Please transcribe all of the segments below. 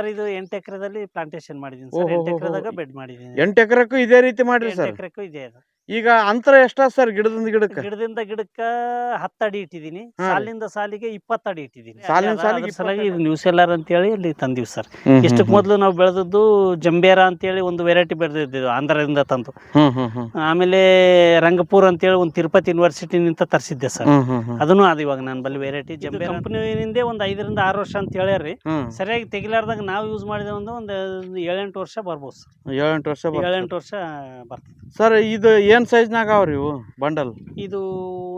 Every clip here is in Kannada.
ಸರ್ ಇದು ಎಂಟು ಎಕರೆದಲ್ಲಿ ಪ್ಲಾಂಟೇಶನ್ ಮಾಡಿದೀನಿ ಸರ್. ಓಹೋ ಎಂಟು. ಎಕರೆದಾಗ ಬೆಡ್ ಮಾಡಿದೀನಿ ಎಂಟು ಎಕರೆಕ್ಕೂ ಇದೇ ರೀತಿ ಮಾಡ್ರಿ ಎಂಟು ಸರ್? ಎಕರೆಕ್ಕೂ ಇದೆ ಅದು. ಈಗ ಅಂತರ ಎಷ್ಟ ಸರ್ ಗಿಡದಿಂದ ಗಿಡಕ್ಕೆ? ಗಿಡದಿಂದ ಗಿಡಕ್ಕ ಹತ್ತಡಿ ಅಡಿ ಇಟ್ಟಿದ್ದೀನಿ ಹಾ ರೀ. ಸಾಲಿಂದ ಸಾಲಿಗೆ ಇಪ್ಪತ್ತಡಿ ಅಡಿ ಇಟ್ಟಿದ್ದೀನಿ ಸಾಲಿನ ಅದ- ಸಾಲಿಗೆ ಸಲುವಾಗಿ 20 ಇದು ನ್ಯೂಸ್ ಎಲ್ಲಾರ್ ಅಂತೇಳಿ ಅಲ್ಲಿ ತಂದೀವಿ ಸರ್. ಇಷ್ಟಕ್ಕೆ ಮೊದಲು ನಾವು ಬೆಳೆದದ್ದು ಜಂಬೇರ ಅಂತೇಳಿ ಒಂದು ವೆರೈಟಿ ಬೆಳೆದಿದ್ದು ಆಂಧ್ರದಿಂದ ತಂದು. ಹ್ಮ್ ಹ್ಮ್ ಹ್ಮ್. ಆಮೇಲೆ ರಂಗಪುರ್ ಅಂತೇಳಿ ಒಂದು ತಿರುಪತಿ ಯೂನಿವರ್ಸಿಟಿನಿಂದ ತರಿಸಿದ್ದೆ ಸರ್. ಹ್ಮ್ ಹ್ಮ್ ಹ್ಮ್. ಅದನ್ನು ಅದು ಇವಾಗ ನಾನು ಬಲ್ಲಿ ವೆರೈಟಿ ಜಂಬೇರ ಕಂಪ್ನಿಯಿಂದೇ ಒಂದು ಐದರಿಂದ ಆರು ವರ್ಷ ಅಂತ ಹೇಳ್ಯಾರಿ ಹ್ಮ್. ಸರಿಯಾಗಿ ತೆಗಿಲಾರ್ದಾಗ ನಾವು ಯೂಸ್ ಮಾಡಿದ ಒಂದು ಒಂದು ಏಳೆಂಟು ವರ್ಷ ಬರ್ಬೋದು ಸರ್. ಏಳೆಂಟು ವರ್ಷ ಏಳೆಂಟು ವರ್ಷ ಬರ್ತದೆ ಸರ್ ಇದು ಏನ್ ಸೈಜ್ನಾಗ ಅವ್ರಿ ಇವು? ಬಂಡಲ್? ಇದು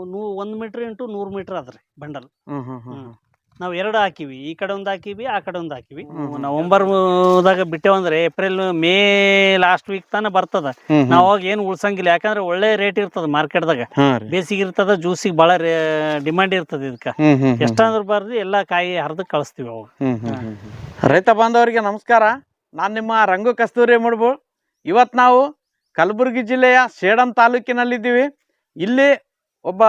ನೂ ಒಂದು ಮೀಟ್ರ್ ಇಂಟು ನೂರ್ ಮೀಟರ್ ಅದ್ರಿ ಬಂಡಲ್. ಹ್ಮ್ ಹ್ಮ್ ಹ್ಮ್ ಹ್ಮ್. ನಾವು ಎರಡು ಹಾಕಿವಿ ಈ ಕಡೆ ಒಂದ್ ಹಾಕಿವಿ ಆ ಕಡೆ ಒಂದು ಹಾಕಿವಿ. ನವೆಂಬರ್ ದಾಗ ನವಂಬರ್ದಾಗ ಬಿಟ್ಟೇವಂದ್ರೆ ಏಪ್ರಿಲ್ ಮೇ ಲಾಸ್ಟ್ ವೀಕ್ ತಾನ ಬರ್ತದ. ನಾವ್ ಏನ್ ಅವಾಗ ಏನು ಉಳ್ಸಂಗಿಲ್ಲ ಯಾಕಂದ್ರೆ ಒಳ್ಳೆ ರೇಟ್ ಇರ್ತದ ಮಾರ್ಕೆಟ್ದಾಗ ದಾಗ. ಬೇಸಿಗೆ ಇರ್ತದ ಜ್ಯೂಸಿಗೆ ಬಹಳ ಡಿಮಾಂಡ್ ಇರ್ತದ ಇದಕ್ಕ. ಎಷ್ಟಾದ್ರೂ ಬರ್ದಿ ಎಲ್ಲಾ ಕಾಯಿ ಹರಿದು ಕಳಿಸ್ತೀವಿ ಅವಾಗ. ರೈತ ಬಾಂಧವರಿಗೆ ನಮಸ್ಕಾರ. ನಾನು ನಿಮ್ಮ ರಂಗು ಕಸ್ತೂರಿ ಮುಡ್ಬು. ಇವತ್ತು ನಾವು ಕಲಬುರಗಿ ಜಿಲ್ಲೆಯ ಸೇಡಂ ತಾಲೂಕಿನಲ್ಲಿದ್ದೀವಿ. ಇಲ್ಲಿ ಒಬ್ಬ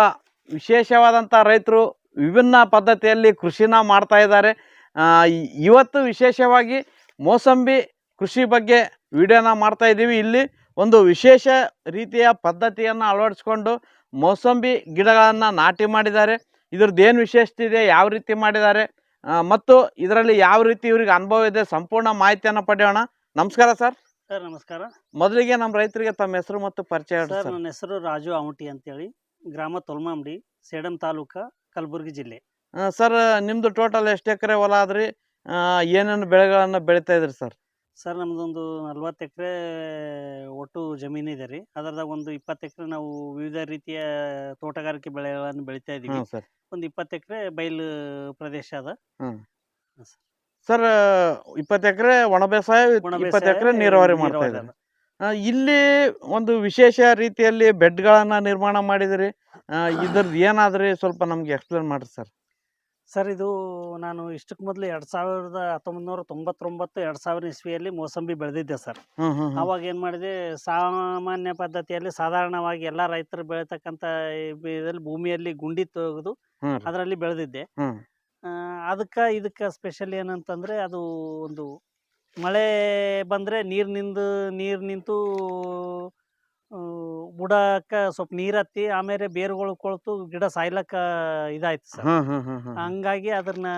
ವಿಶೇಷವಾದಂಥ ರೈತರು ವಿಭಿನ್ನ ಪದ್ಧತಿಯಲ್ಲಿ ಕೃಷಿನ ಮಾಡ್ತಾ ಇದ್ದಾರೆ. ಇವತ್ತು ವಿಶೇಷವಾಗಿ ಮೋಸಂಬಿ ಕೃಷಿ ಬಗ್ಗೆ ವಿಡಿಯೋನ ಮಾಡ್ತಾ ಇದ್ದೀವಿ. ಇಲ್ಲಿ ಒಂದು ವಿಶೇಷ ರೀತಿಯ ಪದ್ಧತಿಯನ್ನು ಅಳವಡಿಸ್ಕೊಂಡು ಮೋಸಂಬಿ ಗಿಡಗಳನ್ನು ನಾಟಿ ಮಾಡಿದ್ದಾರೆ. ಇದ್ರದ್ದು ಏನು ವಿಶೇಷತೆ ಇದೆ, ಯಾವ ರೀತಿ ಮಾಡಿದ್ದಾರೆ ಮತ್ತು ಇದರಲ್ಲಿ ಯಾವ ರೀತಿ ಇವ್ರಿಗೆ ಅನುಭವ ಇದೆ, ಸಂಪೂರ್ಣ ಮಾಹಿತಿಯನ್ನು ಪಡೆಯೋಣ. ನಮಸ್ಕಾರ ಸರ್. ಸರ್ ನಮಸ್ಕಾರ. ಮೊದಲಿಗೆ ನಮ್ಮ ರೈತರಿಗೆ ತಮ್ಮ ಹೆಸರು ಮತ್ತು ಪರಿಚಯ ಸರ್ ನನ್ನ ಹೆಸರು ರಾಜು ಆಮಟಿ ಅಂತೇಳಿ. ಗ್ರಾಮ ತೊಲ್ಮಾಂಬಡಿ ಸೇಡಂ ತಾಲೂಕ ಕಲಬುರಗಿ ಜಿಲ್ಲೆ. ಸರ್ ನಿಮ್ದು ಟೋಟಲ್ ಎಷ್ಟು ಎಕರೆ ಹೊಲ ಆದ್ರಿ? ಏನೇನು ಬೆಳೆಗಳನ್ನು ಬೆಳಿತಾ ಇದ್ರಿ ಸರ್? ಸರ್ ನಮ್ದೊಂದು ನಲ್ವತ್ತು ಎಕರೆ ಒಟ್ಟು ಜಮೀನು ಇದೆ ರೀ. ಅದರದಾಗ ಒಂದು ಇಪ್ಪತ್ತು ಎಕರೆ ನಾವು ವಿವಿಧ ರೀತಿಯ ತೋಟಗಾರಿಕೆ ಬೆಳೆಗಳನ್ನು ಬೆಳಿತಾ ಇದೀವಿ. ಒಂದು ಇಪ್ಪತ್ತು ಎಕರೆ ಬಯಲು ಪ್ರದೇಶ ಅದ. ಸರ್ ಇಪ್ಪತ್ತು ಎಕರೆ ಒಣ ಬೇಸಾಯ ಇಪ್ಪತ್ತು ಎಕರೆ ನೀರಾವರಿ ಮಾಡ್ತಾ ಇದ್ದಾರೆ. ಇಲ್ಲಿ ಒಂದು ವಿಶೇಷ ರೀತಿಯಲ್ಲಿ ಬೆಡ್ಗಳನ್ನ ನಿರ್ಮಾಣ ಮಾಡಿದಿರಿ. ಇದ್ರದ್ದು ಏನಾದ್ರಿ ಸ್ವಲ್ಪ ನಮ್ಗೆ ಎಕ್ಸ್ಪ್ಲೇನ್ ಮಾಡ್ರಿ ಸರ್. ಸರ್ ಇದು ನಾನು ಇಷ್ಟಕ್ಕೆ ಮೊದಲು ಎರಡು ಸಾವಿರದ ಹತ್ತೊಂಬತ್ತು ನೂರ ತೊಂಬತ್ತೊಂಬತ್ತು ಎರಡು ಸಾವಿರ ಇಸ್ವಿಯಲ್ಲಿ ಮೋಸಂಬಿ ಬೆಳೆದಿದ್ದೆ ಸರ್. ಅವಾಗ ಏನು ಮಾಡಿದೆ ಸಾಮಾನ್ಯ ಪದ್ಧತಿಯಲ್ಲಿ ಸಾಧಾರಣವಾಗಿ ಎಲ್ಲ ರೈತರು ಬೆಳೀತಕ್ಕಂಥ ಭೂಮಿಯಲ್ಲಿ ಗುಂಡಿ ತೆಗೆದು ಅದರಲ್ಲಿ ಬೆಳೆದಿದ್ದೆ. ಅದಕ್ಕೆ ಇದಕ್ಕೆ ಸ್ಪೆಷಲ್ ಏನಂತಂದರೆ ಅದು ಒಂದು ಮಳೆ ಬಂದರೆ ನೀರು ನಿಂದು ನೀರು ನಿಂತು ಬುಡಕ್ಕೆ ಸ್ವಲ್ಪ ನೀರು ಹತ್ತಿ ಆಮೇಲೆ ಬೇರುಗಳು ಕೊಳ್ತು ಗಿಡ ಸಾಯ್ಲಕ್ಕ ಇದಾಯ್ತು ಸರ್. ಹಂಗಾಗಿ ಅದನ್ನ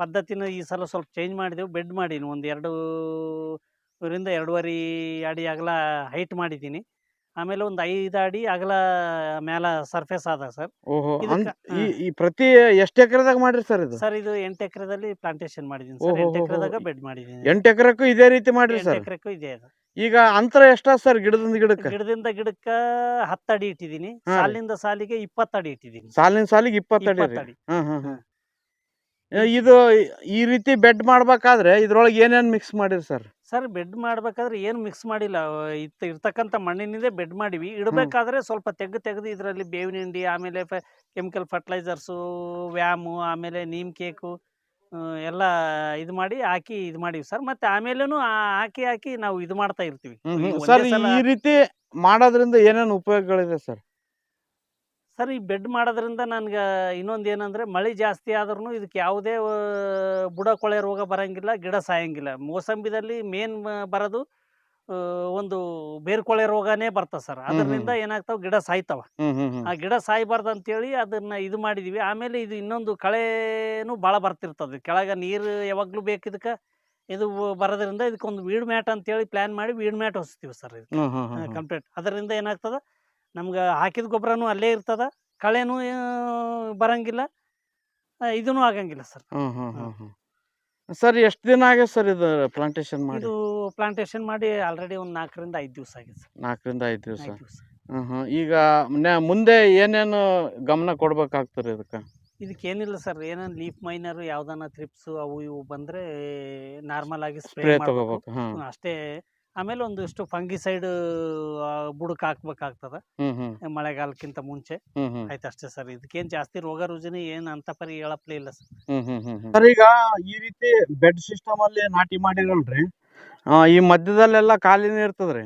ಪದ್ಧತಿನ ಈ ಸಲ ಸ್ವಲ್ಪ ಚೇಂಜ್ ಮಾಡಿದೆವು. ಬೆಡ್ ಮಾಡೀನಿ ಒಂದು ಎರಡು ರಿಂದ ಎರಡೂವರೆ ಅಡಿ ಅಗಲ ಹೈಟ್ ಮಾಡಿದ್ದೀನಿ ಆಮೇಲೆ ಒಂದು ಐದ್ ಅಡಿ ಅಗಲ ಮ್ಯಾಲ ಸರ್ಫೇಸ್ ಅದ ಸರ್. ಓಹೋ ಇದಕ್ಕ- ಅಂದ್- ಈ ಈ ಪ್ರತಿ ಎಷ್ಟ್ ಎಕರೆದಾಗ ಮಾಡ್ರಿ ಸರ್ ಇದು? ಸರ್ ಇದು ಎಂಟು ಎಕರೆದಲ್ಲಿ ಪ್ಲಾಂಟೇಶನ್ ಮಾಡಿದೀನಿ ಓಹೋ ಸರ್. ಎಂಟು. ಎಕರೆದಾಗ ಬೆಡ್ ಮಾಡಿದೀನಿ. ಎಂಟ್ ಎಕರೆಕ್ಕೂ ಇದೇ ರೀತಿ ಮಾಡ್ರಿ ಎಂಟು ಸರ್? ಎಕರೆಕ್ಕೂ ಇದೆ ಅದು. ಈಗ ಅಂತರ ಎಷ್ಟ ಸರ್ ಗಿಡದಿಂದ ಗಿಡಕ್ಕೆ? ಗಿಡದಿಂದ ಗಿಡಕ್ಕ ಹತ್ತು ಅಡಿ ಇಟ್ಟಿದೀನಿ. ಸಾಲಿನಿಂದ ರೀ. ಸಾಲಿಗೆ ಇಪ್ಪತ್ತು ಅಡಿ ಇಟ್ಟಿದೀನಿ. ಸಾಲಿನ ಸಾಲಿಗೆ ಇಪ್ಪತ್ತು ಅಡಿ ರೀ. ಇಪ್ಪತ್ತು ಅಡಿ. ಹ್ಮ್ ಹ್ಮ್ ಹ್ಮ್. ಇದು ಈ ರೀತಿ ಬೆಡ್ ಮಾಡ್ಬೇಕಾದ್ರೆ ಇದ್ರೊಳಗೆ ಏನೇನ್ ಮಿಕ್ಸ್ ಮಾಡಿರಿ ಸರ್? ಸರ್ ಬೆಡ್ ಮಾಡ್ಬೇಕಾದ್ರೆ ಏನು ಮಿಕ್ಸ್ ಮಾಡಿಲ್ಲ ಇತ್ತ ಇರ್ತಕ್ಕಂಥ ಮಣ್ಣಿನಿಂದೇ ಬೆಡ್ ಮಾಡಿವಿ. ಇಡಬೇಕಾದ್ರೆ ಸ್ವಲ್ಪ ತೆಗ್ದು ತೆಗೆದು ಇದರಲ್ಲಿ ಬೇವಿನ ಹಿಂಡಿ ಆಮೇಲೆ ಕೆಮಿಕಲ್ ಫರ್ಟಿಲೈಸರ್ಸು ವ್ಯಾಮು ಆಮೇಲೆ ನೀಮ್ ಕೇಕು ಎಲ್ಲ ಇದು ಮಾಡಿ ಹಾಕಿ ಇದು ಮಾಡಿವಿ ಸರ್. ಮತ್ತೆ ಆಮೇಲೆನು ಹಾಕಿ ಹಾಕಿ ನಾವು ಇದು ಮಾಡ್ತಾ ಇರ್ತೀವಿ. ಸರ್ ಈ ರೀತಿ ಮಾಡೋದ್ರಿಂದ ಏನೇನು ಉಪಯೋಗಗಳಿದೆ ಸರ್? ಸರ್ ಈ ಬೆಡ್ ಮಾಡೋದ್ರಿಂದ ನನ್ಗೆ ಇನ್ನೊಂದು ಏನಂದ್ರೆ ಮಳೆ ಜಾಸ್ತಿ ಆದ್ರೂ ಇದಕ್ಕೆ ಯಾವುದೇ ಬುಡ ಕೊಳೆ ರೋಗ ಬರಂಗಿಲ್ಲ ಗಿಡ ಸಾಯಂಗಿಲ್ಲ. ಮೋಸಂಬಿದಲ್ಲಿ ಮೇನ್ ಬರೋದು ಒಂದು ಬೇರ್ಕೊಳೆ ರೋಗನೇ ಬರ್ತದೆ ಸರ್. ಅದರಿಂದ ಏನಾಗ್ತಾವ ಗಿಡ ಸಾಯ್ತಾವ. ಆ ಗಿಡ ಸಾಯ್ಬಾರ್ದು ಅಂತೇಳಿ ಅದನ್ನ ಇದು ಮಾಡಿದೀವಿ. ಆಮೇಲೆ ಇದು ಇನ್ನೊಂದು ಕಳೆನೂ ಭಾಳ ಬರ್ತಿರ್ತದೆ. ಕೆಳಗೆ ನೀರು ಯಾವಾಗ್ಲೂ ಬೇಕಿದಕ್ಕ ಇದು ಬರೋದ್ರಿಂದ ಇದಕ್ಕೊಂದು ವೀಡ್ ಮ್ಯಾಟ್ ಅಂತೇಳಿ ಪ್ಲಾನ್ ಮಾಡಿ ವೀಡ್ ಮ್ಯಾಟ್ ಹೊಸ್ತೀವಿ ಸರ್ ಇದು. ಕಂಪ್ಲೀಟ್ ಅದರಿಂದ ಏನಾಗ್ತದ ನಮ್ಗೆ ಹಾಕಿದ ಗೊಬ್ಬರನೂ ಅಲ್ಲೇ ಇರ್ತದ ಕಳೆನೂ ಬರಂಗಿಲ್ಲ ಇದೂ ಆಗಂಗಿಲ್ಲ ಸರ್. ಸರ್ ಎಷ್ಟು ದಿನ ಆಗಿದೆ ಸರ್ ಇದು ಪ್ಲಾಂಟೇಶನ್ ಮಾಡಿ? ಇದು ಪ್ಲಾಂಟೇಶನ್ ಮಾಡಿ ಆಲ್ರೆಡಿ ಒಂದು ನಾಲ್ಕರಿಂದ ಐದು ದಿವಸ ಆಗಿದೆ ಸರ್. ನಾಲ್ಕರಿಂದ ಐದು ದಿವಸ? ಈಗ ಮುಂದೆ ಏನೇನು ಗಮನ ಕೊಡ್ಬೇಕಾಗ್ತದೆ ಇದಕ್ಕೆ? ಇದಕ್ಕೆ ಏನಿಲ್ಲ ಸರ್ ಏನೇನು ಲೀಫ್ ಮೈನರ್ ಯಾವ್ದಾನ ಥ್ರಿಪ್ಸ್ ಅವು ಇವು ಬಂದ್ರೆ ನಾರ್ಮಲ್ ಆಗಿ ಸ್ಪ್ರೇ ಸ್ಪ್ರೇ ತಗೋಬೇಕು ಅಷ್ಟೇ ಆಮೇಲೆ ಒಂದಿಷ್ಟು ಫಂಗಿಸೈಡ್ ಬುಡಕ್ ಹಾಕ್ಬೇಕಾಗ್ತದ. ಮಳೆಗಾಲಕ್ಕಿಂತ ಮುಂಚೆ. ಆಯ್ತು ಅಷ್ಟೇ ಸರ್. ಇದಕ್ಕೇನ್ ಜಾಸ್ತಿ ರೋಗ ರುಜಿನ ಏನ್ ಅಂತ ಪರಿ ಹೇಳಪ್ಲೇ ಇಲ್ಲ ಸರ್. ಈಗ ಈ ರೀತಿ ಬೆಡ್ ಸಿಸ್ಟಮ್ ಅಲ್ಲಿ ನಾಟಿ ಮಾಡಿರಲ್ರಿ? ಆ, ಈ ಮಧ್ಯದಲ್ಲೆಲ್ಲ ಖಾಲಿನೇ ಇರ್ತದ್ರಿ.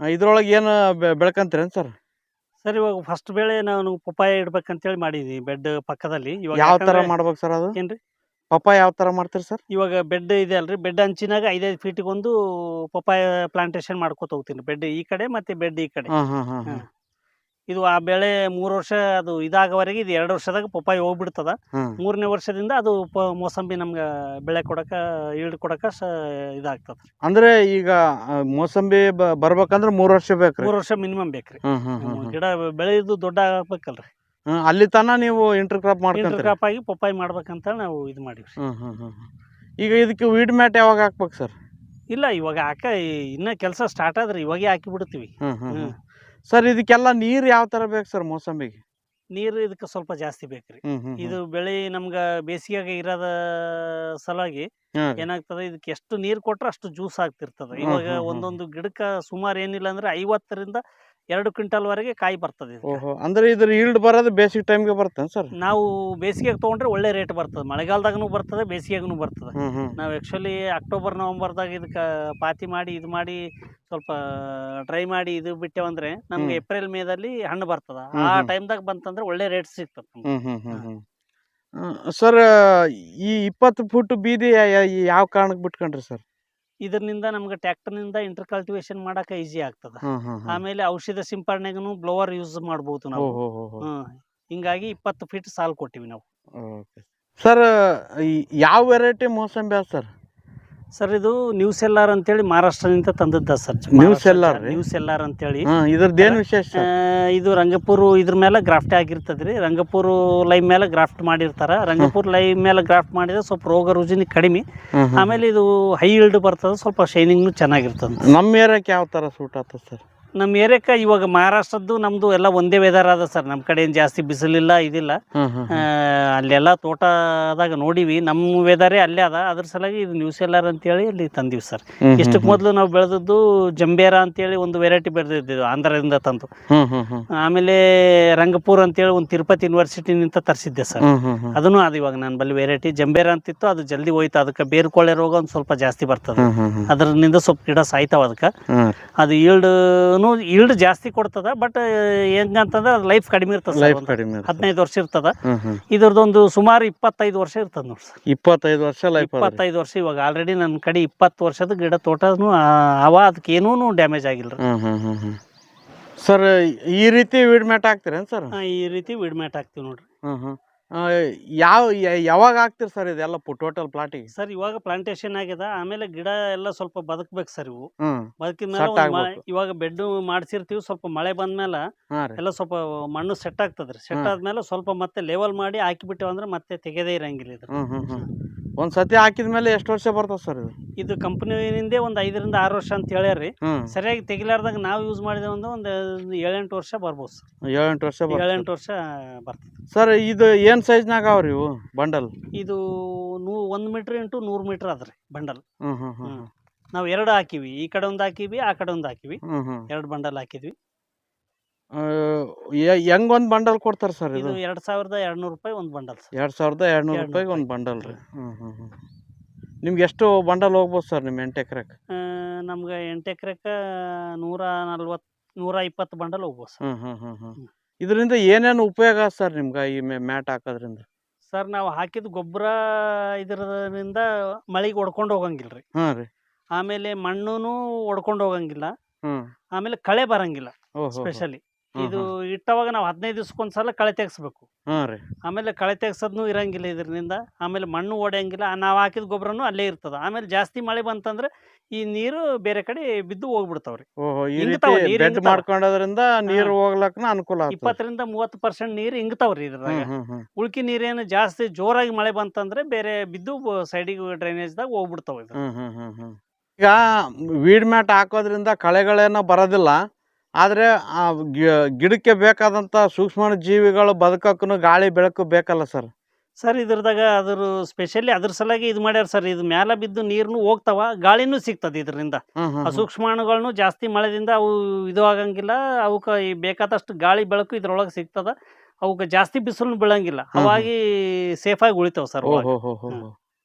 ಇದ್ರೊಳಗೆ ಏನು ಬೆಳ್ಕಂತೀರೇನು ಸರ್? ಸರ್ ಇವಾಗ ಫಸ್ಟ್ ಬೆಳೆ ನಾನು ಪಪ್ಪಾಯ ಇಡ್ಬೇಕಂತೇಳಿ ಮಾಡಿದ್ವಿ ಬೆಡ್ ಪಕ್ಕದಲ್ಲಿ. ಇವಾಗ ಯಾವ ತರ ಮಾಡ್ಬೇಕು ಸರ್ ಅದು? ಏನ್ರಿ? ಪಪ್ಪಾಯ ಯಾವ ತರ ಮಾಡ್ತೀರಿ ಸರ್? ಇವಾಗ ಬೆಡ್ ಇದೆ ಅಲ್ರಿ. ಬೆಡ್ ಹಂಚಿನಾಗ ಐದೈದು ಫೀಟ್ಗೆ ಒಂದು ಪಪ್ಪಾಯ ಪ್ಲಾಂಟೇಶನ್ ಮಾಡ್ಕೋತ ಹೋಗ್ತೀನಿ. ಬೆಡ್ ಈ ಕಡೆ ಮತ್ತೆ ಬೆಡ್ ಈ ಕಡೆ. ಇದು ಆ ಬೆಳೆ ಮೂರು ವರ್ಷ ಅದು ಇದಾಗವರೆಗೆ ಇದು ಎರಡು ವರ್ಷದಾಗ ಪಪ್ಪಾಯಿ ಹೋಗ್ಬಿಡ್ತದ. ಮೂರನೇ ವರ್ಷದಿಂದ ಅದು ಮೋಸಂಬಿ ನಮ್ಗೆ ಬೆಳೆ ಕೊಡಕ ಈಲ್ಡ್ ಕೊಡಕ ಸ ಇದಾಗ್ತದ ಅಂದ್ರೆ ಈಗ ಮೋಸಂಬಿ ಬರ್ಬೇಕಂದ್ರೆ ಮೂರ್ ವರ್ಷ ಬೇಕ್ರಿ? ಮೂರು ವರ್ಷ ಮಿನಿಮಮ್ ಬೇಕ್ರಿ. ಗಿಡ ಬೆಳೆದು ದೊಡ್ಡ ಆಗ್ಬೇಕಲ್ರಿ. ಅಲ್ಲಿ ತನ ನೀವು ಇಂಟರ್ ಕ್ರಾಪ್ ಮಾಡ್ಕೊಂತೀರಿ? ಕ್ರಾಪ್ ಆಗಿ ಪಪ್ಪಾಯಿ ಮಾಡ್ಬೇಕಂತ ನಾವು ಇದು ಮಾಡಿವಿ ಹ್ಮ್ ಹ್ಮ್. ಈಗ ಇದಕ್ಕೆ ವೀಡ್ ಮ್ಯಾಟ್ ಯಾವಾಗ ಹಾಕ್ಬೇಕು ಸರ್? ಇಲ್ಲ ಇವಾಗ ಹಾಕ ಇನ್ನ ಕೆಲಸ ಸ್ಟಾರ್ಟ್ ಆದ್ರೆ ಇವಾಗೆ ಹಾಕಿ ಬಿಡ್ತೀವಿ ಹ್ಮ್ ಹ್ಮ್. ಸರ್ ಇದಕ್ಕೆಲ್ಲ ನೀರ್ ಯಾವ ತರ ಬೇಕು ಸರ್ ಮೋಸಂಬಿಗೆ? ನೀರು ಇದಕ್ಕೆ ಸ್ವಲ್ಪ ಜಾಸ್ತಿ ಬೇಕ್ರಿ ಇದು ಬೆಳೆ ನಮ್ಗ ಬೇಸಿಗೆಯಾಗ ಇರೋದ ಸಲುವಾಗಿ ಏನಾಗ್ತದ ಇದಕ್ಕೆ ಎಷ್ಟು ನೀರು ಕೊಟ್ರೆ ಅಷ್ಟು ಜ್ಯೂಸ್ ಆಗ್ತಿರ್ತದ. ಇವಾಗ. ಒಂದೊಂದು ಗಿಡಕ್ಕೆ ಸುಮಾರು ಏನಿಲ್ಲ ಅಂದ್ರೆ ಐವತ್ತರಿಂದ ಎರಡು ಕ್ವಿಂಟಲ್ ವರೆಗೆ ಕಾಯಿ ಬರ್ತದೆ ಇದಕ್ಕೆ. ಓಹೋ ಅಂದ್ರೆ ಇದ್ರ ಈಲ್ಡ್ ಬರೋದು ಬೇಸಿಗೆ ಟೈಮ್ಗೆ ಬರ್ತದೆ ಸರ್ ನಾವು ಬೇಸಿಗೆಗೆ ತಗೊಂಡ್ರೆ ಒಳ್ಳೆ ರೇಟ್ ಬರ್ತದೆ ಮಳೆಗಾಲದಾಗನು ಬರ್ತದೆ ಬೇಸಿಗೆಗೂ ಬರ್ತದೆ ಹ್ಮ್ ಹ್ಮ್ ನಾವು ಆ್ಯಕ್ಚುಲಿ ಅಕ್ಟೋಬರ್ ನವಂಬರ್ದಾಗ ಇದಕ್ಕೆ ಪಾತಿ ಮಾಡಿ ಇದು ಮಾಡಿ ಸ್ವಲ್ಪ ಡ್ರೈ ಮಾಡಿ ಇದು ಬಿಟ್ಟೆವಂದ್ರೆ ನಮ್ಗೆ ಹ್ಮ್. ಏಪ್ರಿಲ್ ಮೇದಲ್ಲಿ ಹಣ್ಣು ಬರ್ತದ ಆ ಹ್ಮ್. ಟೈಮ್ದಾಗ ಬಂತಂದ್ರೆ ಒಳ್ಳೆ ರೇಟ್ ಸಿಗ್ತದೆ ನಮ್ಗೆ. ಹ್ಮ್ ಹ್ಮ್ ಹ್ಮ್ ಹ್ಮ್ ಸರ್ ಈ ಇಪ್ಪತ್ತು ಫುಟ್ ಬೀದಿ ಯಾವ ಕಾರಣಕ್ಕೆ ಬಿಟ್ಕೊಂಡ್ರಿ ಸರ್ ಇದರಿಂದ ನಮ್ಗೆ ಟ್ರ್ಯಾಕ್ಟರ್ನಿಂದ ಇಂಟರ್ ಕಲ್ಟಿವೇಶನ್ ಮಾಡಾಕ ಈಸಿ ಆಗ್ತದ. ಆಮೇಲೆ ಔಷಧ ಸಿಂಪರಣೆಗೂ ಬ್ಲೋವರ್ ಯೂಸ್ ಮಾಡಬಹುದು ನಾವು. ಹ್ಮ್. ಹಿಂಗಾಗಿ ಇಪ್ಪತ್ತು ಫೀಟ್ ಸಾಲ್ ಕೊಟ್ಟಿವಿ ನಾವು. ಸರ್ ಯಾವ ವೆರೈಟಿ ಮೋಸಂಬಿ ಸರ್ ಸರ್ ಇದು ನ್ಯೂಸ್ ಎಲ್ಲಾರ್ ಅಂತೇಳಿ ಮಹಾರಾಷ್ಟ್ರದಿಂದ ತಂದದ್ದ sir. Nucellar? Nucellar ಅಂತೇಳಿ. ಇದ್ರದ್ದೇನು ವಿಶೇಷ? ಇದು ರಂಗಪುರ್ ಇದ್ರ ಮೇಲೆ ಗ್ರಾಫ್ಟ್ ಆಗಿರ್ತದ್ರಿ. ರಂಗಪುರ್ ಲೈವ್ ಮೇಲೆ ಗ್ರಾಫ್ಟ್ ಮಾಡಿರ್ತಾರ. ರಂಗಪುರ್ ಲೈವ್ ಮೇಲೆ ಗ್ರಾಫ್ಟ್ ಮಾಡಿದ್ರೆ ಸ್ವಲ್ಪ ರೋಗ ರುಜಿನಿ ಕಡಿಮೆ. ಆಮೇಲೆ ಇದು ಹೈ ಇಲ್ಡ್ ಬರ್ತದೆ ಸ್ವಲ್ಪ ಶೈನಿಂಗ್ನು ಚೆನ್ನಾಗಿರ್ತದೆ ನಮ್ಮ ಏರಿಯಾಕ್ಕೆ ಯಾವ ಥರ ಸೂಟ್ ಆಗ್ತದೆ ಸರ್? ನಮ್ಮ ಏರಿಯಾಕ್ಕೆ ಇವಾಗ ಮಹಾರಾಷ್ಟ್ರದ್ದು ನಮ್ದು ಎಲ್ಲ ಒಂದೇ ವೆದರ್ ಅದ ಸರ್ ನಮ್ಮ ಕಡೆ ಏನು ಜಾಸ್ತಿ ಬಿಸಿಲಿಲ್ಲ ಇದಿಲ್ಲ. ಆ, ಅಲ್ಲೆಲ್ಲ ತೋಟದಾಗ ನೋಡಿವಿ. ನಮ್ಮ ವೆದರೇ ಅಲ್ಲೇ ಅದ. ಅದ್ರ ಸಲುವಾಗಿ ಇದು ನ್ಯೂಸ್ ಎಲ್ಲಾರ್ ಅಂತೇಳಿ ಅಲ್ಲಿ ತಂದಿವಿ ಸರ್ ಇಷ್ಟಕ್ಕೆ ಮೊದಲು ನಾವು ಬೆಳೆದದ್ದು ಜಂಬೇರ ಅಂತೇಳಿ ಒಂದು ವೆರೈಟಿ ಬೆಳೆದಿದ್ದು ಆಂಧ್ರದಿಂದ ತಂದು. ಹ್ಮ್ ಹ್ಮ್ ಹ್ಮ್. ಆಮೇಲೆ ರಂಗಪುರ್ ಅಂತೇಳಿ ಒಂದು ತಿರುಪತಿ ಯೂನಿವರ್ಸಿಟಿನಿಂದ ತರಿಸಿದ್ದೆ ಸರ್ ಹ್ಮ್ ಹ್ಮ್ ಹ್ಮ್. ಅದನ್ನು ಅದು ಇವಾಗ ನನ್ನ ಬಲ್ಲಿ ವೆರೈಟಿ ಜಂಬೇರ ಅಂತಿತ್ತು ಅದು ಜಲ್ದಿ ಹೋಯ್ತು. ಅದಕ್ಕೆ ಬೇರ್ಕೊಳ್ಳೆ ರೋಗ ಒಂದು ಸ್ವಲ್ಪ ಜಾಸ್ತಿ ಬರ್ತದೆ. ಹ್ಮ್ ಹ್ಮ್ ಹ್ಮ್. ಅದರಿಂದ ಸ್ವಲ್ಪ ಗಿಡ ಸಾಯ್ತಾವ ಅದಕ್ಕೆ. ಹ್ಮ್. ಅದು ಈಲ್ಡ್ನು ಇಲ್ಡ್ ಜಾಸ್ತಿ ಕೊಡ್ತದ ಬಟ್ ಹೆಂಗಂತಂದ್ರೆ ಅದು ಲೈಫ್ ಕಡಿಮೆ ಇರ್ತದೆ ಲೈಫ್ ಕಡಿಮೆ. ಹದಿನೈದು ವರ್ಷ ಇರ್ತದ. ಇದ್ರದ್ದೊಂದು ಸುಮಾರು ಇಪ್ಪತ್ತೈದು ವರ್ಷ ಇರ್ತದೆ ನೋಡಿ ಸರ್. ಇಪ್ಪತ್ತೈದು ವರ್ಷ ಲೈಫ್ ಇಪ್ಪತ್ತೈದು ವರ್ಷ ಇವಾಗ. ಆಲ್ರೆಡಿ ನನ್ನ ಕಡೆ ಇಪ್ಪತ್ತು ವರ್ಷದ ಗಿಡ ತೋಟನು ಅವ ಅದಕ್ಕೆ ಏನೂ ಡ್ಯಾಮೇಜ್ ಆಗಿಲ್ಲ ಸರ್ ಈ ರೀತಿ ವಿಡ್ ಮ್ಯಾಟ್ ಹಾಕ್ತೀರೇನು ಸರ್? ಈ ರೀತಿ ವಿಡ್ ಮ್ಯಾಟ್ ಹಾಕ್ತೀವಿ ನೋಡ್ರಿ. ಹ್ಮ್ ಹ್ಮ್. ಆ, ಯಾವ ಯಾವಾಗ ಆಗ್ತಿರ್ ಸರ್ ಇದೆಲ್ಲ ಟೋಟಲ್ ಪ್ಲಾಟಿಗೆ ಸರ್ ಇವಾಗ ಪ್ಲಾಂಟೇಶನ್ ಆಗಿದೆ. ಆಮೇಲೆ ಗಿಡ ಎಲ್ಲ ಸ್ವಲ್ಪ ಬದುಕ್ಬೇಕು ಸರ್ ಇವು. ಬದುಕಿದ್ಮೇಲೆ ಬದುಕಿದ ಮೇಲೆ. ಇವಾಗ ಬೆಡ್ ಮಾಡ್ಸಿರ್ತೀವಿ ಸ್ವಲ್ಪ ಮಳೆ ಬಂದ್ಮೇಲೆ ಎಲ್ಲ ಸ್ವಲ್ಪ ಮಣ್ಣು ಸೆಟ್ ಆಗ್ತದ್ರಿ ಸೆಟ್ ಆದ್ಮೇಲೆ ಸ್ವಲ್ಪ ಮತ್ತೆ ಲೆವೆಲ್ ಮಾಡಿ ಹಾಕಿಬಿಟ್ಟೆವು ಅಂದ್ರೆ ಮತ್ತೆ ತೆಗೆದೇ ಇರಂಗಿಲ್ಲ ಇದು ಹ್ಮ್ ಹ್ಮ್ ಹ್ಮ್. ಒಂದ್ ಸತಿ ಹಾಕಿದ ಮೇಲೆ ಎಷ್ಟು ವರ್ಷ ಬರ್ತದೆ ಸರ್ ಇದು? ಇದು ಕಂಪ್ನಿಯಿಂದೇ ಒಂದು ಐದರಿಂದ ಆರು ವರ್ಷ ಅಂತ ಹೇಳ್ಯಾರಿ ಸರಿಯಾಗಿ ತೆಗಿಲಾರ್ದಾಗ ನಾವು ಯೂಸ್ ಮಾಡಿದ ಅಂದ್ರೆ ಒಂದು ಏಳೆಂಟು ವರ್ಷ ಬರ್ಬೋದು ಸರ್ ಏಳೆಂಟು ವರ್ಷ ಬರ್ತದೆ. ಏಳೆಂಟು ವರ್ಷ ಬರ್ತದೆ. ಸರ್ ಇದು ಏನ್ ಸೈಜ್ನಾಗ ಅವ್ರಿ ಇವು ಬಂಡಲ್? ಇದು ನೂ ಒಂದು ಮೀಟ್ರ್ ಇಂಟು ನೂರು ಮೀಟ್ರ್ ಅದ್ರಿ ಬಂಡಲ್. ಹ್ಮ್. ನಾವು ಎರಡು ಹಾಕಿವಿ ಈ ಕಡೆ ಒಂದು ಹಾಕಿವಿ ಆ ಕಡೆ ಒಂದು ಹಾಕಿವಿ. ಎರಡು ಬಂಡಲ್ ಹಾಕಿದ್ವಿ. ಹೆಂಗ್ ಒಂದ್ ಬಂಡಲ್ ಕೊಡ್ತಾರ ಸರ್ ಇದು? ಇದು ಎರಡು ಸಾವಿರದ ಎರಡ್ನೂರು ರೂಪಾಯಿ ಒಂದು ಬಂಡಲ್ ಸರ್. ಎರಡ್ ಸಾವಿರದ ಎರಡ್ನೂರು ಎರಡ್ನೂರು ರೂಪಾಯಿಗೆ ಒಂದು ಬಂಡಲ್ ರೀ. ಹ್ಮ್. ಹ್ಮ್ ಹ್ಮ್ ನಿಮ್ಗೆ ಎಷ್ಟು ಬಂಡಲ್ ಹೋಗ್ಬೋದು ಸರ್ ನಿಮ್ಮ ಎಂಟು ಎಕರೆಗೆ ನಮ್ಗೆ ಎಂಟು ಎಕ್ರೆಕ್ ನೂರ ನಲ್ವತ್ ನೂರ ಇಪ್ಪತ್ತು ಬಂಡಲ್ ಹೋಗ್ಬೋದು ಸರ್. ಹ್ಮ್ ಹ್ಮ್ ಹ್ಮ್ ಹ್ಮ್. ಹ್ಮ್. ಇದರಿಂದ ಏನೇನು ಉಪಯೋಗ ಸರ್ ನಿಮ್ಗೆ ಈ ಮ್ಯಾಟ್ ಹಾಕೋದ್ರಿಂದ? ಸರ್ ನಾವು ಹಾಕಿದ ಗೊಬ್ಬರ ಇದರಿಂದ ಮಳೆಗೆ ಹೊಡ್ಕೊಂಡು ಹೋಗಂಗಿಲ್ಲ ರೀ ಹಾಂ ರೀ. ಆಮೇಲೆ ಮಣ್ಣು ಹೊಡ್ಕೊಂಡು ಹೋಗಂಗಿಲ್ಲ. ಹ್ಮ್. ಆಮೇಲೆ ಕಳೆ ಬರಂಗಿಲ್ಲ ಓಹೋ. ಸ್ಪೆಷಲಿ. ಇದು ಇಟ್ಟವಾಗ ನಾವು ಹದಿನೈದು ದಿವ್ಸಕ್ಕೊಂದ್ಸಲ ಕಳೆ ತೆಗಿಸ್ಬೇಕು. ರೀ. ಆಮೇಲೆ ಕಳೆ ತೆಗ್ಸೋದ್ನು ಇರಂಗಿಲ್ಲ ಇದರಿಂದ. ಆಮೇಲೆ ಮಣ್ಣು ಒಡೆಯಂಗಿಲ್ಲ. ನಾವು ಹಾಕಿದ ಗೊಬ್ಬರನು ಅಲ್ಲೇ ಇರ್ತದ. ಆಮೇಲೆ ಜಾಸ್ತಿ ಮಳೆ ಬಂತಂದ್ರೆ ಈ ನೀರು ಬೇರೆ ಕಡೆ ಬಿದ್ದು ಹೋಗ್ಬಿಡ್ತಾವ್ರಿ ಮಾಡ್ಕೊಂಡೋದ್ರಿಂದ ನೀರು ಹೋಗ್ಲಕ್ನ ಅನುಕೂಲ ಇಪ್ಪತ್ತರಿಂದ ಮೂವತ್ತು ಪರ್ಸೆಂಟ್ ನೀರು ಹಿಂಗ್ತಾವ್ರಿ ಇದ್ರಾಗ ಉಳ್ಕಿ ನೀರೇನು ಜಾಸ್ತಿ ಜೋರಾಗಿ ಮಳೆ ಬಂತಂದ್ರೆ ಬೇರೆ ಬಿದ್ದು ಸೈಡಿಗೆ ಡ್ರೈನೇಜ್ದಾಗ ಹೋಗ್ಬಿಡ್ತಾವ ಇದು ಈಗ ವೀಡ್ ಮ್ಯಾಟ್ ಹಾಕೋದ್ರಿಂದ ಕಳೆಗಳೇನೋ ಬರೋದಿಲ್ಲ. ಆದ್ರೆ ಆ ಗಿಡಕ್ಕೆ ಬೇಕಾದಂಥ ಸೂಕ್ಷ್ಮ ಜೀವಿಗಳು ಬದುಕಕ್ಕೂ ಗಾಳಿ ಬೆಳಕು ಬೇಕಲ್ಲ ಸರ್. ಸರ್ ಇದ್ರದಾಗ ಅದ್ರ ಸ್ಪೆಷಲಿ ಅದ್ರ ಸಲಾಗಿ ಇದು ಮಾಡ್ಯಾರ ಸರ್. ಇದು ಮ್ಯಾಲ ಬಿದ್ದು ನೀರ್ನು ಹೋಗ್ತಾವ ಗಾಳಿನೂ ಸಿಗ್ತದೆ ಇದರಿಂದ. ಆ ಸೂಕ್ಷ್ಮಾಣುಗಳನ್ನು ಜಾಸ್ತಿ ಮಳೆದಿಂದ ಅವು ಇದು ಆಗಂಗಿಲ್ಲ ಅವಕ್ಕೆ ಈ ಬೇಕಾದಷ್ಟು ಗಾಳಿ ಬೆಳಕು ಇದ್ರೊಳಗೆ ಸಿಗ್ತದ ಅವಕ್ಕೆ ಜಾಸ್ತಿ ಬಿಸಿಲು ಬೀಳಂಗಿಲ್ಲ. ಅವಾಗಿ ಸೇಫಾಗಿ ಉಳಿತಾವ ಸರ್.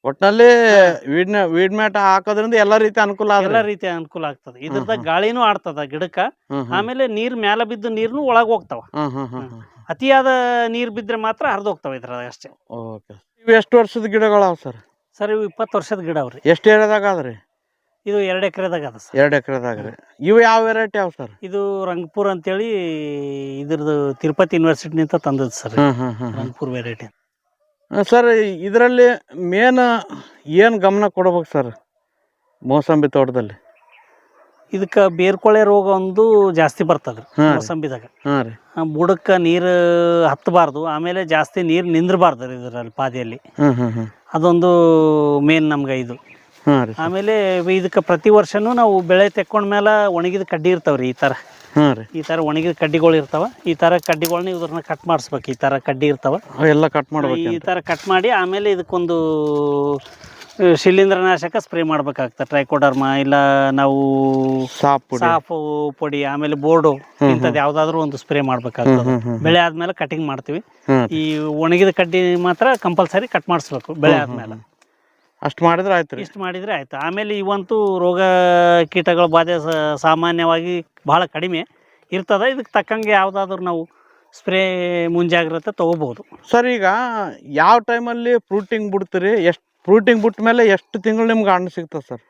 ಒಟ್ನಲ್ಲಿ ವೀಡ್ ವೀಡ್ ಮ್ಯಾಟ್ ಹಾಕೋದ್ರಿಂದ ಎಲ್ಲ ರೀತಿ ಅನುಕೂಲ ಎಲ್ಲ ರೀತಿ ಅನುಕೂಲ ಆಗ್ತದೆ. ಇದ್ರದಾಗ. ಗಾಳಿನೂ ಆಡ್ತದ ಗಿಡಕ್ಕ. ಆಮೇಲೆ ನೀರ್ ಮ್ಯಾಲ ಬಿದ್ದು ನೀರ್ನು ಒಳಗ್ ಹೋಗ್ತಾವ. ಅತಿಯಾದ ನೀರ್ ಬಿದ್ರೆ ಮಾತ್ರ ಹರಿದು ಹೋಗ್ತಾವ ಇದ್ರಾಗ ಅಷ್ಟೇ. ಓಕೆ. ಇವು ಎಷ್ಟು ವರ್ಷದ ಗಿಡಗಳಾವ ಸರ್? ಸರ್ ಇವು ಇಪ್ಪತ್ತು ವರ್ಷದ ಗಿಡ ಅವ್ರಿ. ಎಷ್ಟು ಏರಿಯಾದಾಗ ಅದ್ರಿ ಇದು ಎರಡ್ ಎಕರೆದಾಗ ಅದ ಸರ್. ಎರಡ್ ಎಕರೆದಾಗ ರೀ. ಇವು ಯಾವ ವೆರೈಟಿ ಯಾವ ಸರ್? ಇದು ರಂಗಪುರ್ ಅಂತೇಳಿ ಇದ್ರದ್ದು ತಿರುಪತಿ ಯೂನಿವರ್ಸಿಟಿನಿಂದ ತಂದದ್ದು ಸರ್. ರಂಗಪುರ್ ವೆರೈಟಿ ಸರ್ ಇದರಲ್ಲಿ ಮೇನ್ ಏನು ಗಮನ ಕೊಡ್ಬೇಕು ಸರ್ ಮೋಸಂಬಿ ತೋಟದಲ್ಲಿ? ಇದಕ್ಕೆ ಬೇರ್ಕೊಳೆ ರೋಗ ಒಂದು ಜಾಸ್ತಿ ಬರ್ತದ್ರಿ ಹಾಂ ರೀ. ಮೋಸಂಬಿದಾಗ. ಹಾಂ ರೀ. ಬುಡಕ್ಕೆ ನೀರು ಹತ್ತಬಾರ್ದು ಆಮೇಲೆ ಜಾಸ್ತಿ ನೀರು ನಿಂದ್ರಬಾರ್ದು ರೀ ಇದರಲ್ಲಿ ಪಾದಿಯಲ್ಲಿ. ಅದೊಂದು ಮೇನ್ ನಮ್ಗೆ ಇದು. ಹಾಂ ರೀ. ಆಮೇಲೆ ಇದಕ್ಕೆ ಪ್ರತಿ ವರ್ಷನೂ ನಾವು ಬೆಳೆ ತೆಕ್ಕೊಂಡ್ಮೇಲೆ ಒಣಗಿದ ಕಡ್ಡಿ ಇರ್ತಾವ್ರಿ ಈ ಥರ ಹಾಂ ರೀ. ಈ ತರ ಒಣಗಿದ ಕಡ್ಡಿಗಳು ಇರ್ತಾವ. ಈ ತರ ಕಡ್ಡಿಗಳನ್ನ ಇದ್ರನ್ನ ಕಟ್ ಮಾಡಿಸ್ಬೇಕು. ಈ ತರ ಕಡ್ಡಿ ಇರ್ತಾವ. ಎಲ್ಲ ಕಟ್ ಈ ತರ ಥರ ಕಟ್ ಮಾಡಿ ಆಮೇಲೆ ಇದಕ್ಕೊಂದು ಶಿಲೀಂದ್ರ ಶಿಲೀಂಧ್ರನಾಶಕ ಸ್ಪ್ರೇ ಮಾಡ್ಬೇಕಾಗ್ತದೆ. ಟ್ರೈಕೋಡರ್ಮ ಇಲ್ಲ ನಾವು ಸಾಪ್ ಸಾಫು ಪುಡಿ ಆಮೇಲೆ ಬೋರ್ಡು ಇಂಥದ್ದು ಯಾವ್ದಾದ್ರು ಒಂದು ಸ್ಪ್ರೇ ಮಾಡ್ಬೇಕಾಗ್ತದೆ. ಬೆಳೆ ಆದ್ಮೇಲೆ ಕಟಿಂಗ್ ಮಾಡ್ತೀವಿ. ಈ ಒಣಗಿದ ಕಡ್ಡಿ ಮಾತ್ರ ಕಂಪಲ್ಸರಿ ಕಟ್ ಮಾಡಿಸ್ಬೇಕು ಬೆಳೆ ಆದ್ಮೇಲೆ. ಅಷ್ಟು ಮಾಡಿದ್ರೆ ಆಯ್ತು ರೀ. ಇಷ್ಟು ಮಾಡಿದ್ರೆ ಆಯ್ತು. ಆಮೇಲೆ ಇವಂತೂ ರೋಗ ಕೀಟಗಳ ಬಾಧೆ ಸಾಮಾನ್ಯವಾಗಿ ಬಹಳ ಕಡಿಮೆ ಇರ್ತದೆ. ಇದಕ್ಕೆ ತಕ್ಕಂಗೆ ಯಾವುದಾದ್ರೂ ನಾವು ಸ್ಪ್ರೇ ಮುಂಜಾಗ್ರತೆ ತಗೋಬಹುದು ಸರ್ ಈಗ ಯಾವ ಟೈಮಲ್ಲಿ ಫ್ರೂಟಿಂಗ್ ಬಿಡ್ತೀರಿ? ಎಷ್ಟು ಫ್ರೂಟಿಂಗ್ ಬಿಟ್ಟ ಮೇಲೆ ಎಷ್ಟು ತಿಂಗಳು ನಿಮ್ಗೆ ಹಣ್ಣು ಸಿಗ್ತದೆ ಸರ್?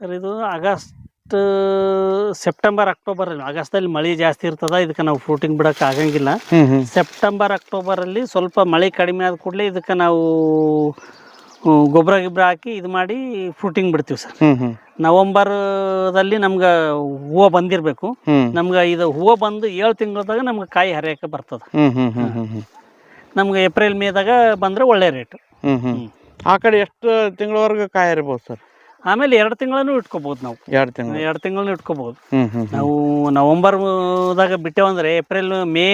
ಸರ್ ಇದು ಆಗಸ್ಟ್ ಸೆಪ್ಟೆಂಬರ್ ಅಕ್ಟೋಬರ್ ಆಗಸ್ಟಲ್ಲಿ ಮಳೆ ಜಾಸ್ತಿ ಇರ್ತದ. ಇದಕ್ಕೆ ನಾವು ಫ್ರೂಟಿಂಗ್ ಬಿಡೋಕೆ ಆಗಂಗಿಲ್ಲ. ಸೆಪ್ಟೆಂಬರ್ ಅಕ್ಟೋಬರಲ್ಲಿ ಸ್ವಲ್ಪ ಮಳೆ ಕಡಿಮೆ ಆದ ಕೂಡಲೇ ಇದಕ್ಕೆ ನಾವು ಗೊಬ್ಬರ ಗಿಬ್ಬರ ಹಾಕಿ ಇದು ಮಾಡಿ ಫ್ರೂಟಿಂಗ್ ಬಿಡ್ತೀವಿ ಸರ್. ನವಂಬರ್ದಲ್ಲಿ ನಮ್ಗೆ ಹೂವು ಬಂದಿರಬೇಕು. ನಮ್ಗ ಇದು ಹೂವು ಬಂದು ಏಳು ತಿಂಗಳದಾಗ ನಮ್ಗೆ ಕಾಯಿ ಹರಿಯೋಕೆ ಬರ್ತದ. ನಮ್ಗ ಏಪ್ರಿಲ್ ಮೇದಾಗ ಬಂದ್ರೆ ಒಳ್ಳೆ ರೇಟ್. ಆ ಕಡೆ ಎಷ್ಟು ತಿಂಗಳವರೆಗೂ ಕಾಯಿ ಹರಿಬೋದು ಸರ್? ಆಮೇಲೆ ಎರಡು ತಿಂಗಳನ್ನು ಇಟ್ಕೋಬಹುದು ನಾವು. ಎರಡು ತಿಂಗಳು. ಎರಡು ತಿಂಗಳನ್ನು ಇಟ್ಕೋಬಹುದು ನಾವು ನವೆಂಬರ್ ದಾಗ ಬಿಟ್ಟೇವಂದ್ರೆ ಏಪ್ರಿಲ್ ಮೇ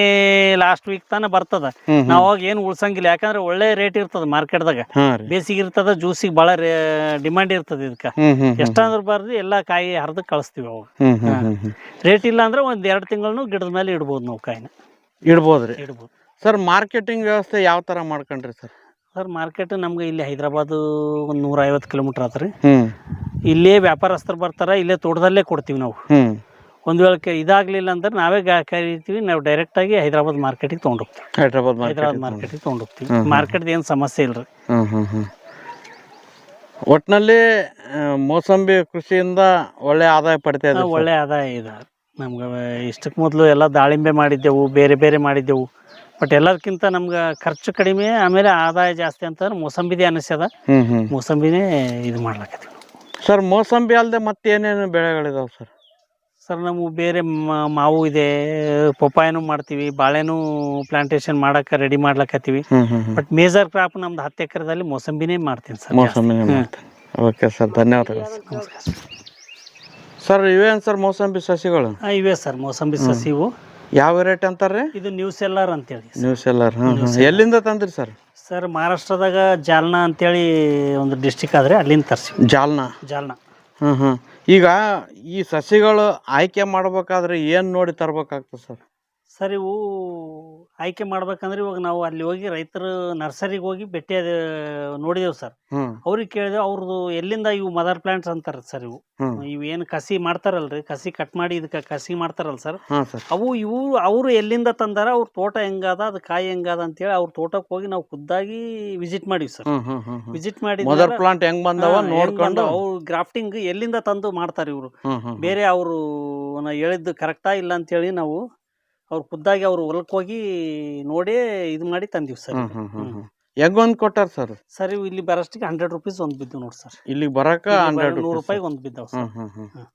ಲಾಸ್ಟ್ ವೀಕ್ ತಾನ ಬರ್ತದ. ನಾವ್ ಅವಾಗ ಏನು ಉಳ್ಸಂಗಿಲ್ಲ. ಯಾಕಂದ್ರೆ ಒಳ್ಳೆ ರೇಟ್ ಇರ್ತದ ಮಾರ್ಕೆಟ್ದಾಗ. ದಾಗ ಬೇಸಿಗೆ ಇರ್ತದ ಜ್ಯೂಸಿಗೆ ಬಹಳ ಡಿಮಾಂಡ್ ಇರ್ತದ ಇದಕ್ಕ. ಎಷ್ಟಂದ್ರ ಬರ್ದು ಎಲ್ಲಾ ಕಾಯಿ ಹರಿದು ಕಳಿಸ್ತೀವಿ ಅವಾಗ. ರೇಟ್ ಇಲ್ಲ ಅಂದ್ರೆ ಒಂದ್ ಎರಡು ತಿಂಗಳನ್ನು ಗಿಡದ ಮೇಲೆ ಇಡ್ಬೋದು ನಾವು ಕಾಯಿನ. ಇಡ್ಬೋದ್ರಿ. ಇಡ್ಬೋದು. ಸರ್ ಮಾರ್ಕೆಟಿಂಗ್ ವ್ಯವಸ್ಥೆ ಯಾವ ತರ ಮಾಡ್ಕೊಂಡ್ರಿ ಸರ್? ಸರ್ ಮಾರ್ಕೆಟ್ ನಮ್ಗೆ ಇಲ್ಲಿ ಹೈದ್ರಾಬಾದ್ ಒಂದು ನೂರ ಐವತ್ತು ಕಿಲೋಮೀಟರ್ ಆತ್ರಿ ಇಲ್ಲೇ ವ್ಯಾಪಾರಸ್ಥರು ಬರ್ತಾರೆ ಇಲ್ಲೇ ತೋಟದಲ್ಲೇ ಕೊಡ್ತೀವಿ ನಾವು. ಒಂದ್ ವೇಳೆ ಕೆ- ಇದಾಗ್ಲಿಲ್ಲ ಅಂದ್ರೆ ನಾವೇ ಗಾ- ಕರಿತೀವಿ ನಾವು ಡೈರೆಕ್ಟಾಗಿ ಹೈದ್ರಾಬಾದ್ ಮಾರ್ಕೆಟಿಗೆ ತೊಗೊಂಡೋಗ್ತೀವಿ ಹೈದ್ರಾಬಾದ್ ಹೈದ್ರಾಬಾದ್ ಮಾರ್ಕೆಟ್ ಮಾರ್ಕೆಟಿಗೆ ತೊಗೊಂಡೋಗ್ತೀವಿ. ಮಾರ್ಕೆಟ್ದು ಏನು ಸಮಸ್ಯೆ ಇಲ್ರಿ. ಒಟ್ನಲ್ಲಿ ಮೋಸಂಬಿ ಕೃಷಿಯಿಂದ ಒಳ್ಳೆ ಆದಾಯ ಪಡಿತಾ ಒಳ್ಳೆ ಆದಾಯ ಇದೆ. ನಮ್ಗೆ ಇಷ್ಟಕ್ಕೆ ಮೊದಲು ಎಲ್ಲ ದಾಳಿಂಬೆ ಮಾಡಿದ್ದೆವು ಬೇರೆ ಬೇರೆ ಮಾಡಿದ್ದೆವು. ಬಟ್ ಎಲ್ಲದಕ್ಕಿಂತ ನಮ್ಗ ಖರ್ಚು ಕಡಿಮೆ ಆಮೇಲೆ ಆದಾಯ ಜಾಸ್ತಿ ಅಂತಂದ್ರೆ ಮೋಸಂಬಿದೇ ಅನಿಸ್ಯದ. ಮೋಸಂಬಿನೇ ಇದು ಮಾಡ್ಲಕತ್ತೀವಿ ಸರ್ ಮೋಸಂಬಿ ಅಲ್ಲದೆ ಮತ್ತೆ ಏನೇನು ಬೆಳೆಗಳಿದಾವೆ ಸರ್ ಸರ್ ನಾವು ಬೇರೆ ಮ- ಮಾವು ಇದೆ ಪಪ್ಪಾಯನೂ ಮಾಡ್ತೀವಿ ಬಾಳೆನೂ ಪ್ಲಾಂಟೇಶನ್ ಮಾಡಕ್ಕೆ ರೆಡಿ ಮಾಡ್ಲಕತ್ತೀವಿ. ಬಟ್ ಮೇಜರ್ ಕ್ರಾಪ್ ನಮ್ದು ಹತ್ತು ಎಕರೆದಲ್ಲಿ ಮೋಸಂಬಿನೇ ಮಾಡ್ತೀನಿ ಸರ್ ಜಾಸ್ತಿ. ಮೋಸಂಬಿನೇ ಮಾಡ್ತಾರೆ ಓಕೆ ಸರ್ ಧನ್ಯವಾದಗಳು ಸರ್ ನಮಸ್ಕಾರ ಸರ್ ಇವೇನು ಸರ್ ಮೋಸಂಬಿ ಸಸಿಗಳು? ಆ, ಇವೆ ಸರ್ ಮೋಸಂಬಿ ಸಸಿವು. ಯಾವ ವೆರೈಟಿ ಅಂತಾರೆ ಇದು ನ್ಯೂ ಸೆಲ್ಲರ್ ಅಂತೇಳಿ ನ್ಯೂ ಸೆಲ್ಲರ್ ಹಾಂ ಹಾಂ ಎಲ್ಲಿಂದ ತಂದ್ರಿ ಸರ್? ಸರ್ ಮಹಾರಾಷ್ಟ್ರದಾಗ ಜಾಲ್ನಾ ಅಂತೇಳಿ ಒಂದು ಡಿಸ್ಟಿಕ್ ಆದ್ರೆ ಅಲ್ಲಿಂದ ತರ್ಸಿ ಜಾಲ್ನಾ? ಜಾಲ್ನಾ. ಹ್ಞೂ ಈಗ ಈ ಸಸಿಗಳು ಆಯ್ಕೆ ಮಾಡ್ಬೇಕಾದ್ರೆ ಏನು ನೋಡಿ ತರ್ಬೇಕಾಗ್ತದೆ ಸರ್? ಸರ್ ಇವು ಆಯ್ಕೆ ಮಾಡ್ಬೇಕಂದ್ರೆ ಇವಾಗ ನಾವು ಅಲ್ಲಿ ಹೋಗಿ ರೈತರು ನರ್ಸರಿಗೆ ಹೋಗಿ ಭೇಟಿ ನೋಡಿದೆವು ಸರ್. ಅವ್ರಿಗೆ ಕೇಳಿದೆ ಅವ್ರದ್ದು ಎಲ್ಲಿಂದ ಇವು ಮದರ್ ಪ್ಲಾಂಟ್ಸ್ ಅಂತಾರೆ ಸರ್ ಇವು. ಇವ್ ಇವು ಏನು ಕಸಿ ಮಾಡ್ತಾರಲ್ರಿ? ಕಸಿ ಕಟ್ ಮಾಡಿ ಇದಕ್ಕೆ ಕಸಿ ಮಾಡ್ತಾರಲ್ಲ ಸರ್. ಹಾಂ ಸರ್. ಅವು ಇವು ಅವರು ಎಲ್ಲಿಂದ ತಂದಾರ? ಅವ್ರ ತೋಟ ಹೆಂಗದ? ಅದು ಕಾಯಿ ಹೆಂಗದ ಅಂತೇಳಿ ಅವ್ರ ತೋಟಕ್ಕೆ ಹೋಗಿ ನಾವು ಖುದ್ದಾಗಿ ವಿಸಿಟ್ ಮಾಡಿವಿ ಸರ್. ವಿಸಿಟ್ ಮಾಡಿ ಮದರ್ ಪ್ಲಾಂಟ್ ಹೆಂಗ್ ಬಂದವ ನೋಡ್ಕೊಂಡು ಅವ್ರು ಗ್ರಾಫ್ಟಿಂಗ್ ಎಲ್ಲಿಂದ ತಂದು ಮಾಡ್ತಾರೆ ಇವರು? ಬೇರೆ ಅವರು ಹೇಳಿದ್ದು ಕರೆಕ್ಟಾ ಇಲ್ಲ ಅಂತೇಳಿ ನಾವು ಅವ್ರು ಖುದ್ದಾಗಿ ಅವ್ರು ಹೊಲಕ್ಕೆ ಹೋಗಿ ನೋಡಿ ಇದು ಮಾಡಿ ತಂದಿವಿ ಸರ್ ಹ್ಮ್ ಹೆಂಗ್ ಒಂದ್ ಕೊಟ್ಟಾರ ಸರ್? ಸರ್ ಇವು ಇಲ್ಲಿ ಬರೋಷ್ಟಿಗೆ ಹಂಡ್ರೆಡ್ ರುಪೀಸ್ ಒಂದು ಬಿದ್ದು ನೋಡಿ ಸರ್. ಇಲ್ಲಿಗೆ ಬರಕ ಹಂಡ್ರೆಡ್ ನೂರು ರೂಪಾಯಿಗೆ ಒಂದು ಬಿದ್ದಾವ ಸರ್. ಹ್ಮ್. ಹ್ಮ್.